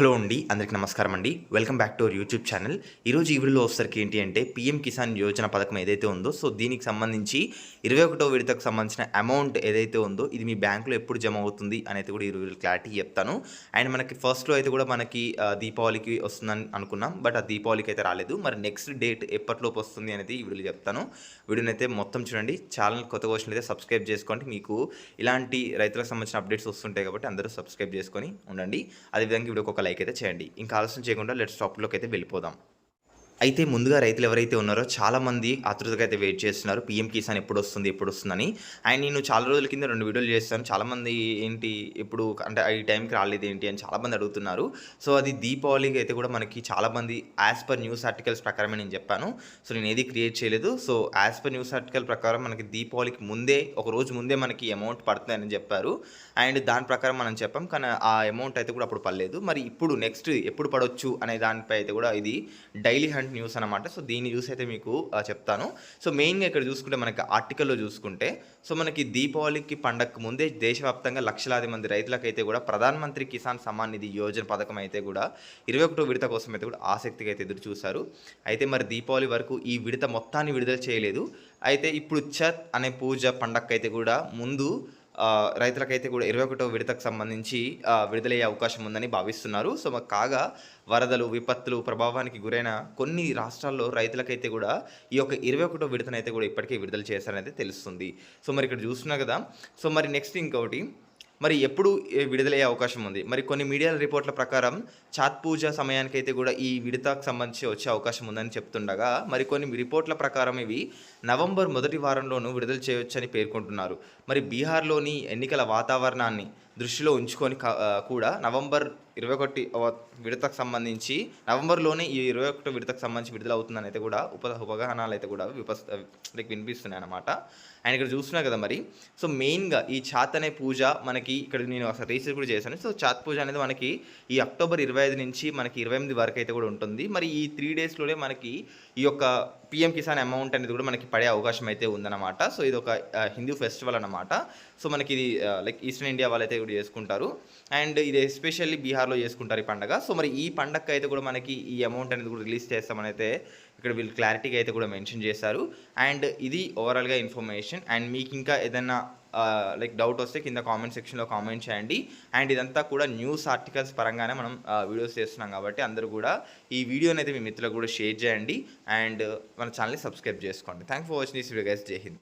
Hello అండి అందరికీ నమస్కారం అండి. Welcome back to our YouTube channel ఈరోజు ఈ వీడియోలో వచ్చేసరికి ఏంటి అంటే పీఎం కిసాన్ యోజన పథకం ఏదైతే ఉందో సో దీనికి సంబంధించి ఇరవై ఒకటో విడతకు సంబంధించిన అమౌంట్ ఏదైతే ఉందో ఇది మీ బ్యాంకులో ఎప్పుడు జమ అవుతుంది అనేది కూడా ఈ క్లారిటీ చెప్తాను. అండ్ మనకి ఫస్ట్లో అయితే కూడా మనకి దీపావళికి వస్తుందని అనుకున్నాం బట్ ఆ దీపావళికి అయితే రాలేదు. మరి నెక్స్ట్ డేట్ ఎప్పటిలోపు వస్తుంది అనేది ఈ వీడియోలో చెప్తాను. వీడియోని అయితే మొత్తం చూడండి. ఛానల్ కొత్త క్వశ్చన్ అయితే సబ్స్క్రైబ్ చేసుకోండి. మీకు ఇలాంటి రైతులకు సంబంధించిన అప్డేట్స్ వస్తుంటాయి కాబట్టి అందరూ సబ్స్క్రైబ్ చేసుకొని ఉండండి. అదేవిధంగా వీడియోకి ఒక లైక్ అయితే చేయండి. ఇంకా ఆలస్యం చేయకుండా లెట్ స్టాప్లోకి అయితే వెళ్ళిపోదాం. అయితే ముందుగా రైతులు ఎవరైతే ఉన్నారో చాలామంది ఆతృతగా అయితే వెయిట్ చేస్తున్నారు. పీఎం కిసాన్ ఎప్పుడు వస్తుంది ఎప్పుడు వస్తుందని అండ్ నేను చాలా రోజుల కింద రెండు వీడియోలు చేస్తాను చాలామంది ఏంటి ఇప్పుడు అంటే ఈ టైంకి రాలేదు ఏంటి అని చాలామంది అడుగుతున్నారు. సో అది దీపావళికి అయితే కూడా మనకి చాలామంది యాజ్ పర్ న్యూస్ ఆర్టికల్స్ ప్రకారమే నేను చెప్పాను. సో నేను ఏది క్రియేట్ చేయలేదు. So as per news article ప్రకారం మనకి దీపావళికి ముందే ఒక రోజు ముందే మనకి అమౌంట్ పడుతుందని చెప్పారు. అండ్ దాని ప్రకారం మనం చెప్పాం. కానీ ఆ అమౌంట్ అయితే కూడా అప్పుడు పడలేదు. మరి ఇప్పుడు నెక్స్ట్ ఎప్పుడు పడవచ్చు అనే దానిపై అయితే కూడా ఇది డైలీ హంట్ న్యూస్ అనమాట సో దీన్ని చూసి అయితే మీకు చెప్తాను. సో మెయిన్గా ఇక్కడ చూసుకుంటే మనకి ఆర్టికల్లో చూసుకుంటే సో మనకి దీపావళికి పండగకు ముందే దేశవ్యాప్తంగా లక్షలాది మంది రైతులకైతే కూడా ప్రధాన మంత్రి కిసాన్ సమ్మాన్ నిధి యోజన పథకం అయితే కూడా ఇరవై ఒకటో విడత కోసం అయితే కూడా ఆసక్తిగా అయితే ఎదురు చూశారు. అయితే మరి దీపావళి వరకు ఈ విడత మొత్తాన్ని విడుదల చేయలేదు. అయితే ఇప్పుడు ఛత్ అనే పూజ పండగకి అయితే కూడా ముందు రైతులకైతే కూడా ఇరవై ఒకటో విడతకు సంబంధించి విడుదలయ్యే అవకాశం ఉందని భావిస్తున్నారు. సో కాగా వరదలు విపత్తులు ప్రభావానికి గురైన కొన్ని రాష్ట్రాల్లో రైతులకైతే కూడా ఈ యొక్క ఇరవై ఒకటో విడతనైతే కూడా ఇప్పటికే విడుదల చేశారనైతే తెలుస్తుంది. సో మరి ఇక్కడ చూస్తున్నా కదా. సో మరి నెక్స్ట్ ఇంకొకటి మరి ఎప్పుడు విడుదలయ్యే అవకాశం ఉంది? మరి కొన్ని మీడియా రిపోర్ట్ల ప్రకారం చాత్ పూజ సమయానికైతే కూడా ఈ విడతకు సంబంధించి వచ్చే అవకాశం ఉందని చెప్తుండగా మరి కొన్ని రిపోర్ట్ల ప్రకారం ఇవి నవంబర్ మొదటి వారంలోనూ విడుదల చేయవచ్చని పేర్కొంటున్నారు. మరి బీహార్లోని ఎన్నికల వాతావరణాన్ని దృష్టిలో ఉంచుకొని కూడా నవంబర్ ఇరవై ఒకటి విడతకు సంబంధించి నవంబర్లోనే ఈ ఇరవై ఒకటి విడతకు సంబంధించి విడుదల అవుతుందని అయితే కూడా ఉప ఉపగహనాలు అయితే కూడా విపస్ లైక్ వినిపిస్తున్నాయి అనమాట అండ్ ఇక్కడ చూస్తున్నా కదా మరి. సో మెయిన్గా ఈ చాత్ అనే పూజ మనకి ఇక్కడ నేను అసలు రీసెర్చ్ కూడా చేశాను. సో చాత్ పూజ అనేది మనకి ఈ అక్టోబర్ ఇరవై ఐదు నుంచి మనకి ఇరవై ఎనిమిది వరకు అయితే కూడా ఉంటుంది. మరి ఈ త్రీ డేస్లోనే మనకి ఈ యొక్క పిఎం కిసాన్ అమౌంట్ అనేది కూడా మనకి పడే అవకాశం అయితే ఉందన్నమాట. సో ఇది ఒక హిందూ ఫెస్టివల్ అన్నమాట. సో మనకి ఇది లైక్ ఈస్టర్న్ ఇండియా వాళ్ళైతే కూడా చేసుకుంటారు. అండ్ ఇది ఎస్పెషల్లీ బీహార్లో చేసుకుంటారు ఈ పండగ. సో మరి ఈ పండగ అయితే కూడా మనకి ఈ అమౌంట్ అనేది కూడా రిలీజ్ చేస్తామని అయితే ఇక్కడ వీళ్ళు క్లారిటీగా అయితే కూడా మెన్షన్ చేశారు. అండ్ ఇది ఓవరాల్గా ఇన్ఫర్మేషన్. అండ్ మీకు ఇంకా ఏదైనా లైక్ డౌట్ వస్తే కింద కామెంట్ సెక్షన్లో కామెంట్ చేయండి. అండ్ ఇదంతా కూడా న్యూస్ ఆర్టికల్స్ పరంగానే మనం వీడియోస్ చేస్తున్నాం కాబట్టి అందరూ కూడా ఈ వీడియోని అయితే మీ మిత్రులకు కూడా షేర్ చేయండి. అండ్ మన ఛానల్ని సబ్స్క్రైబ్ చేసుకోండి. Thank for watching this video guys జై హింద్